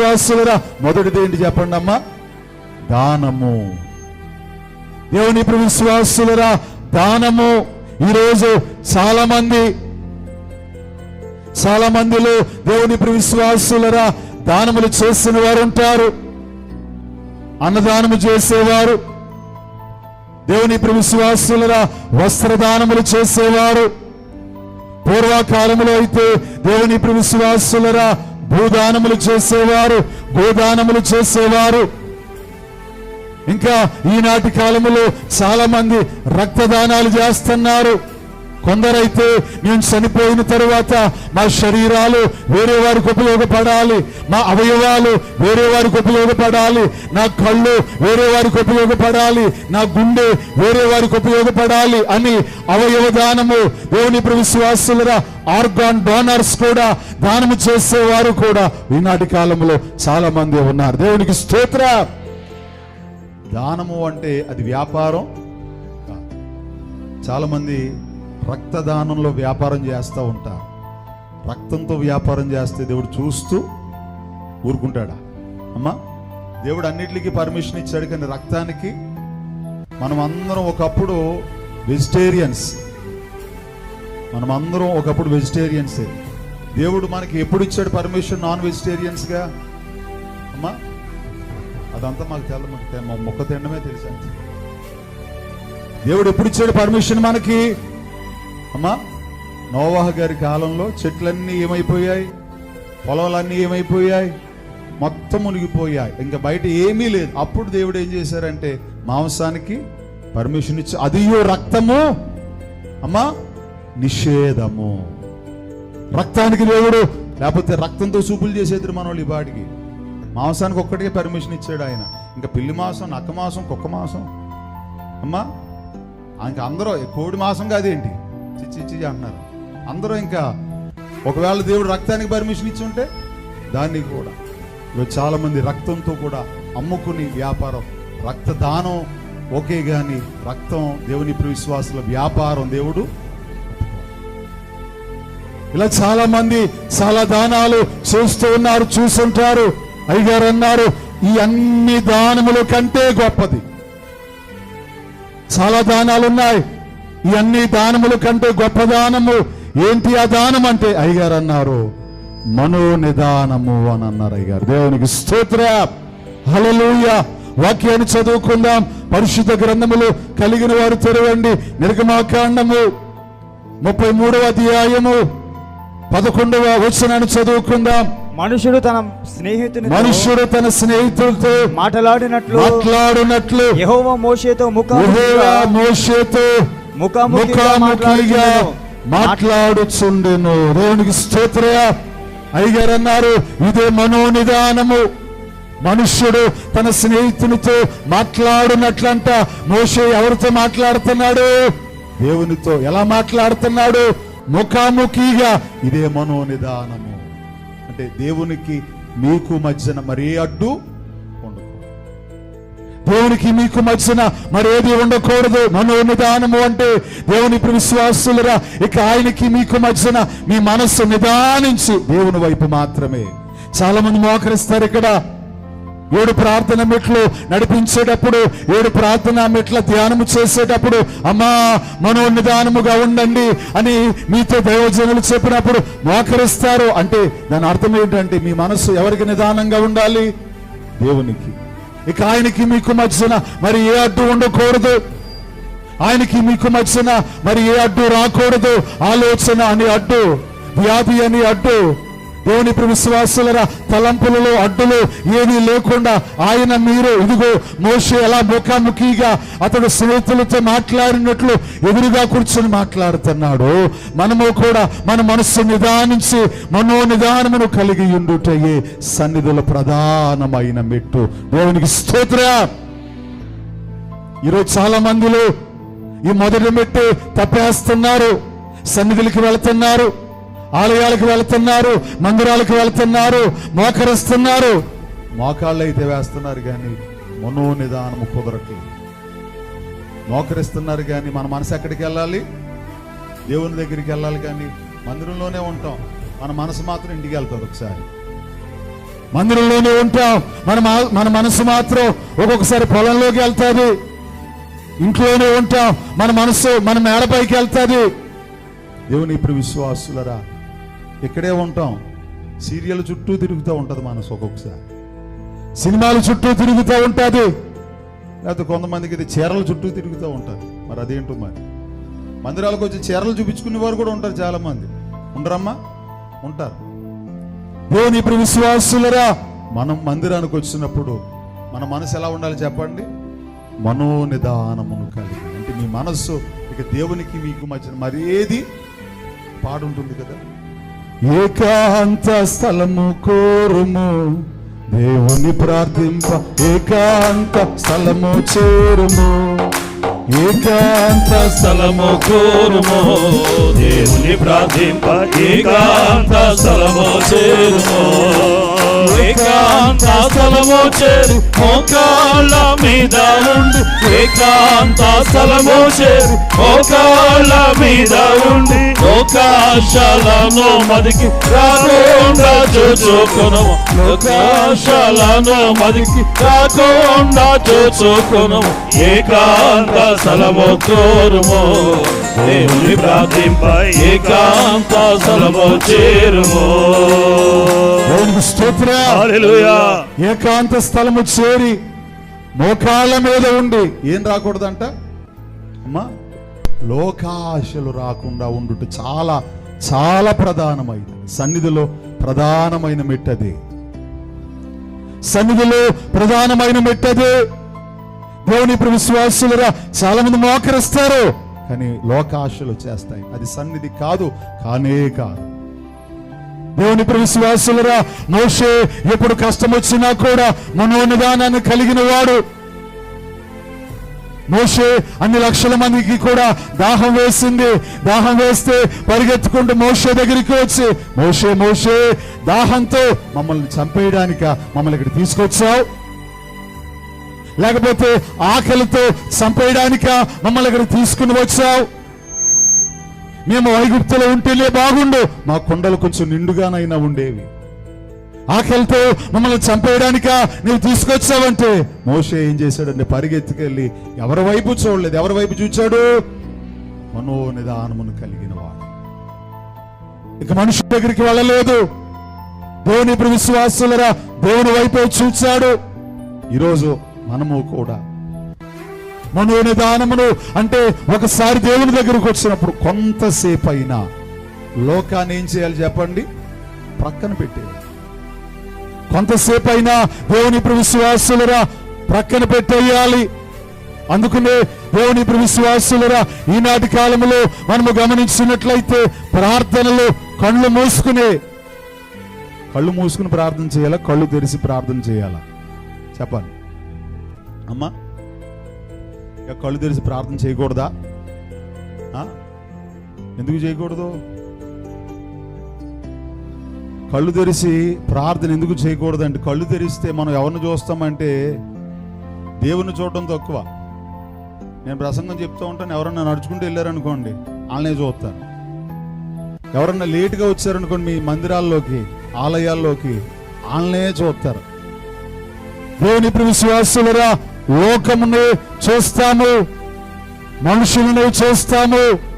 విశ్వాసులరా మొదటిది ఏంటి చెప్పండి అమ్మా దానము. దేవుని ఇప్పుడు విశ్వాసులరా దానము. ఈరోజు చాలా మంది చాలా మందిలో దేవుని ఇప్పుడు విశ్వాసులరా దానములు చేసిన వారు ఉంటారు. అన్నదానము చేసేవారు. దేవుని ఇప్పుడు విశ్వాసులరా వస్త్రదానములు చేసేవారు. పూర్వకాలంలో అయితే దేవుని ఇప్పుడు విశ్వాసులరా భూదానములు చేసేవారు గోదానములు చేసేవారు. ఇంకా ఈనాటి కాలములో చాలా మంది రక్తదానాలు చేస్తున్నారు. కొందరైతే నేను చనిపోయిన తర్వాత మా శరీరాలు వేరే వారికి ఉపయోగపడాలి. మా అవయవాలు వేరే వారికి ఉపయోగపడాలి. నా కళ్ళు వేరే వారికి ఉపయోగపడాలి. నా గుండె వేరే వారికి ఉపయోగపడాలి అని అవయవ దానము దేవుని ఇప్పుడు విశ్వాసులరా ఆర్గాన్ డోనర్స్ కూడా దానము చేసేవారు కూడా ఈనాటి కాలంలో చాలా మంది ఉన్నారు. దేవునికి స్తోత్ర. దానము అంటే అది వ్యాపారం. చాలామంది చాలా మంది రక్తదానంలో వ్యాపారం చేస్తూ ఉంటారు రక్తంతో వ్యాపారం చేస్తే దేవుడు చూస్తూ ఊరుకుంటాడా? అమ్మా దేవుడు అన్నిటికీ పర్మిషన్ ఇచ్చాడు కానీ రక్తానికి మనం అందరం ఒకప్పుడు వెజిటేరియన్స్. మనం అందరం ఒకప్పుడు వెజిటేరియన్సే. దేవుడు మనకి ఎప్పుడు ఇచ్చాడు పర్మిషన్ నాన్ వెజిటేరియన్స్గా? అమ్మా అదంతా మాకు తెల్ల మాకు మొక్క తినడమే తెలుసు? దేవుడు ఎప్పుడు ఇచ్చాడు పర్మిషన్ మనకి? అమ్మా నోవాహ గారి కాలంలో చెట్లన్నీ ఏమైపోయాయి? పొలాలన్నీ ఏమైపోయాయి? మొత్తం మునిగిపోయాయి. ఇంకా బయట ఏమీ లేదు. అప్పుడు దేవుడు ఏం చేశారంటే మాంసానికి పర్మిషన్ ఇచ్చి అదియో రక్తము. అమ్మా నిషేధము. రక్తానికి దేవుడు లేకపోతే రక్తంతో చూపులు చేసేది మన వాళ్ళు ఈ బాడికి మాంసానికి ఒక్కటికే పర్మిషన్ ఇచ్చాడు ఆయన. ఇంకా పిల్లి మాంసం నక్క మాంసం కుక్క మాంసం. అమ్మా ఇంకా అందరూ కోడి మాంసం కాదేంటి? చిచ్చి అంటున్నారు. అందరూ ఇంకా ఒకవేళ దేవుడు రక్తానికి పర్మిషన్ ఇచ్చి ఉంటే దాన్ని కూడా. ఈరోజు చాలామంది రక్తంతో కూడా అమ్ముకుని వ్యాపారం. రక్తదానం ఓకే కానీ రక్తం దేవుని విశ్వాసుల వ్యాపారం దేవుడు ఇలా చాలా మంది చాలా దానాలు చూస్తూ ఉన్నారు చూసుంటారు. అయ్యగారు అన్నారు ఈ అన్ని దానముల కంటే గొప్పది. చాలా దానాలు ఉన్నాయి ఈ అన్ని దానముల కంటే గొప్ప దానము. ఏంటి ఆ దానం అంటే అయ్యగారు అన్నారు మనోనిదానము అని అన్నారు అయ్యగారు. దేవునికి స్తోత్ర. హల్లెలూయ. వాక్యాన్ని చదువుకుందాం. పరిశుద్ధ గ్రంథములు కలిగిన వారు తెరవండి. నిర్గమాకాండము ముప్పై మూడవ అధ్యాయము పదకొండవ వచనాన్ని చదువుకుందాం. మనుషుడు తన స్నేహితుని మనుష్యుడు తన స్నేహితులతో మాట్లాడినట్లు మాట్లాడునట్లు యెహోవా మోషేతో ముఖాముఖిగా మోషేతో ముఖాముఖిగా మాట్లాడుచుండెను. దేవునికి స్తోత్ర అయ్యగారు అన్నారు ఇదే మనోనిదానము. మనుష్యుడు తన స్నేహితునితో మాట్లాడునట్లంట మోషే ఎవరితో మాట్లాడుతున్నాడు? దేవునితో ఎలా మాట్లాడుతున్నాడు? ముఖాముఖిగా ఇదే మనోనిదానము. అంటే దేవునికి మీకు మధ్యన మరే అడ్డు దేవునికి మీకు మధ్యన మరేది ఉండకూడదు. మనోనిదానము అంటే దేవుని విశ్వాసులరా ఇక ఆయనకి మీకు మధ్యన మీ మనస్సు నిదానించి. దేవుని వైపు మాత్రమే. చాలా మంది మోకరిస్తారు ఇక్కడ. ఏడు ప్రార్థన మెట్లు నడిపించేటప్పుడు ఏడు ప్రార్థన మెట్ల ధ్యానము చేసేటప్పుడు అమ్మా మనోనిదానముగా ఉండండి అని మీతో దైవజనులు చెప్పినప్పుడు మోకరిస్తారు. అంటే దాని అర్థం ఏంటంటే మీ మనస్సు ఎవరికి నిదానంగా ఉండాలి? దేవునికి. ఇక ఆయనకి మీకు మధ్యన మరి ఏ అడ్డు ఉండకూడదు. ఆయనకి మీకు మధ్యన మరి ఏ అడ్డు రాకూడదు. ఆలోచన అని అడ్డు వ్యాధి అని అడ్డు. దేవుని విశ్వాసులరా తలంపులలో అడ్డులు ఏమీ లేకుండా ఆయన మీరు. ఇదిగో మోషే ఎలా ముఖాముఖిగా అతడు స్నేహితులతో మాట్లాడినట్లు ఎదురుగా కూర్చొని మాట్లాడుతున్నాడు. మనము కూడా మన మనస్సు నిదానించి మనో నిదానమును కలిగి ఉండుటయే సన్నిధుల ప్రధానమైన మెట్టు. దేవునికి స్తోత్ర ఈరోజు చాలా మందిలో ఈ మొదటి మెట్టు తప్పేస్తున్నారు సన్నిధులకి వెళ్తున్నారు. ఆలయాలకు వెళ్తున్నారు మందిరాలకు వెళ్తున్నారు మోకరిస్తున్నారు. మోకాళ్ళు అయితే వేస్తున్నారు కానీ మనోనిదానము కుదరట్లేదు. మోకరిస్తున్నారు కానీ మన మనసు ఎక్కడికి వెళ్ళాలి? దేవుని దగ్గరికి వెళ్ళాలి కానీ మందిరంలోనే ఉంటాం. మన మనసు మాత్రం ఇంటికి వెళ్తుంది ఒకసారి. మందిరంలోనే ఉంటాం. మన మన మనసు మాత్రం ఒక్కొక్కసారి పొలంలోకి వెళ్తాది. ఇంట్లోనే ఉంటాం. మన మనసు మన మేడపైకి వెళ్తాది. దేవుని ఇప్పుడు విశ్వాసులరా ఇక్కడే ఉంటాం. సీరియల్ చుట్టూ తిరుగుతూ ఉంటుంది మనసు ఒక్కొక్కసారి. సినిమాల చుట్టూ తిరుగుతూ ఉంటుంది. లేకపోతే కొంతమందికి ఇది చీరల చుట్టూ తిరుగుతూ ఉంటుంది. మరి అదేంటో మరి? మందిరాలకు వచ్చి చీరలు చూపించుకునే వారు కూడా ఉంటారు చాలా మంది ఉండరమ్మా? ఉంటారు. దేవుని ఇప్పుడు విశ్వాసులరా మనం మందిరానికి వచ్చినప్పుడు మన మనసు ఎలా ఉండాలి చెప్పండి? మనోనిదానమును కలిగి. అంటే మీ మనస్సు ఇక దేవునికి మీకు మధ్యన మరేది పాడుంటుంది కదా? ఏకాంత స్థలము కోరుము. దేవుని ప్రార్థింప ఏకాంత స్థలము చేరుము. ఏకాంత స్థలము కోరుము. దేవుని ప్రార్థింప ఏకాంత స్థలము చేరుము. ఏకాంత స్థలము చేరి మోకాళ్ళ మీద ఉండి. ఏకాంత స్థలము చేరి మోకాళ్ళ మీద ఉండి లోకాశాలను మదికి రాకుండా చూచుకును లోకాశాలను మదికి రాకుండా చూచుకును ఏకాంత స్థలము కోరుము. దేవుని ప్రార్థింప ఏకాంత స్థలము చేరుము. స్తోత్ర. ఏకాంత స్థలము చేరి మోకాళ్ళ మీద ఉండి ఏం రాకూడదంట? అమ్మా లోకాశలు రాకుండా ఉండుట చాలా చాలా ప్రధానమైనది. సన్నిధిలో ప్రధానమైన మెట్టది. సన్నిధిలో ప్రధానమైన మెట్టది. దేవుని ఇప్పుడు విశ్వాసులురా చాలా మంది మోకరిస్తారు కానీ లోకాశలు చేస్తాయి. అది సన్నిధి కాదు కానే కాదు. దేవుని ఇప్పుడు విశ్వాసులరా మోషే ఎప్పుడు కష్టం వచ్చినా కూడా మనోనిదానాన్ని కలిగిన వాడు మోషే అన్ని లక్షల మందికి కూడా దాహం వేసింది. దాహం వేస్తే పరిగెత్తుకుంటూ మోషే దగ్గరికి వచ్చి మోషే మోషే దాహంతో మమ్మల్ని చంపేయడానిక? మమ్మల్ని ఇక్కడ తీసుకొచ్చావు? లేకపోతే ఆకలితో చంపేయడానిక మమ్మల్ని ఇక్కడ తీసుకుని వచ్చావు? మేము ఐగుప్తులో ఉంటేనే బాగుండు. మా కొండలు కొంచెం నిండుగానైనా ఉండేవి. ఆకలితో మమ్మల్ని చంపేయడానిక నువ్వు తీసుకొచ్చావంటే? మోసే ఏం చేశాడంటే పరిగెత్తుకెళ్ళి ఎవరి వైపు చూడలేదు ఎవరి వైపు చూచాడు? మనోనిదానమును కలిగిన వాడు. ఇక మనిషి దగ్గరికి వెళ్ళలేదు. దేవుని ఇప్పుడు విశ్వాసులరా? దేవుని వైపే చూచాడు. ఈరోజు మనము కూడా మనో నిదానమును అంటే ఒకసారి దేవుని దగ్గరకు వచ్చినప్పుడు కొంతసేపు అయినా లోకాన్ని ఏం చేయాలి చెప్పండి? ప్రక్కన పెట్టేయాలి. కొంతసేపు అయినా దేవుని ఇప్పుడు విశ్వాసులరా ప్రక్కన పెట్టేయాలి. అందుకునే దేవుని ఇప్పుడు విశ్వాసులరా ఈనాటి కాలంలో మనము గమనించినట్లయితే ప్రార్థనలు కళ్ళు మూసుకునే. కళ్ళు మూసుకుని ప్రార్థన చేయాలా? కళ్ళు తెరిచి ప్రార్థన చేయాలా? చెప్పాలి. అమ్మా ఇక కళ్ళు తెరిచి ప్రార్థన చేయకూడదా? ఎందుకు చేయకూడదు? కళ్ళు తెరిచి ప్రార్థన ఎందుకు చేయకూడదండి? కళ్ళు తెరిస్తే మనం ఎవరిని చూస్తామంటే దేవుని చూడటం తక్కువ. నేను ప్రసంగం చెప్తూ ఉంటాను ఎవరన్నా నడుచుకుంటూ వెళ్ళారనుకోండి వాళ్ళనే చూస్తాను. ఎవరన్నా లేటుగా వచ్చారనుకోండి మీ మందిరాల్లోకి ఆలయాల్లోకి వాళ్ళనే చూస్తారు. దేవుని ఇప్పుడు విశ్వాసులరా లోకమును చూస్తాము మనుషులను చూస్తాము